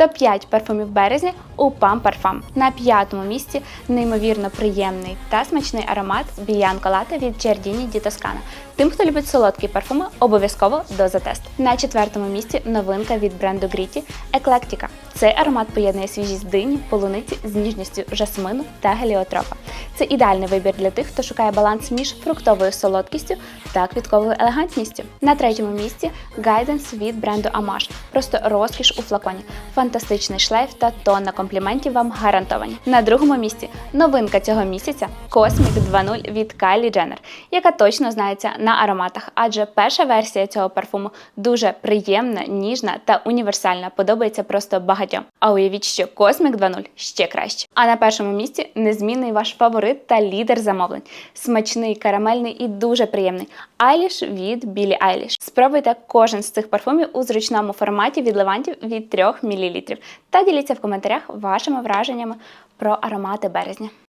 Топ-5 парфумів березня у Pam Parfum. На п'ятому місці неймовірно приємний та смачний аромат Bianco Latte від Giardini di Toscana. Тим, хто любить солодкі парфуми, обов'язково доза тест. На четвертому місці новинка від бренду Gritty Eclectica. Цей аромат поєднує свіжість дині, полуниці з ніжністю жасмину та геліотропа. Це ідеальний вибір для тих, хто шукає баланс між фруктовою солодкістю та квітковою елегантністю. На третьому місці Guidance від бренду Amash. Просто розкіш у флаконі. Фантастичний шлейф та тонна компліментів вам гарантовані. На другому місці новинка цього місяця Cosmic 2.0 від Kylie Jenner, яка точно знається на ароматах, адже перша версія цього парфуму дуже приємна, ніжна та універсальна. Подобається просто багатьом. А уявіть, що Cosmic 2.0 ще краще. А на першому місці незмінний ваш фаворит та лідер замовлень. Смачний, карамельний і дуже приємний. Айліш від Білі Айліш. Спробуйте кожен з цих парфумів у зручному форматі від левантів від 3 мл. Та діліться в коментарях вашими враженнями про аромати березня.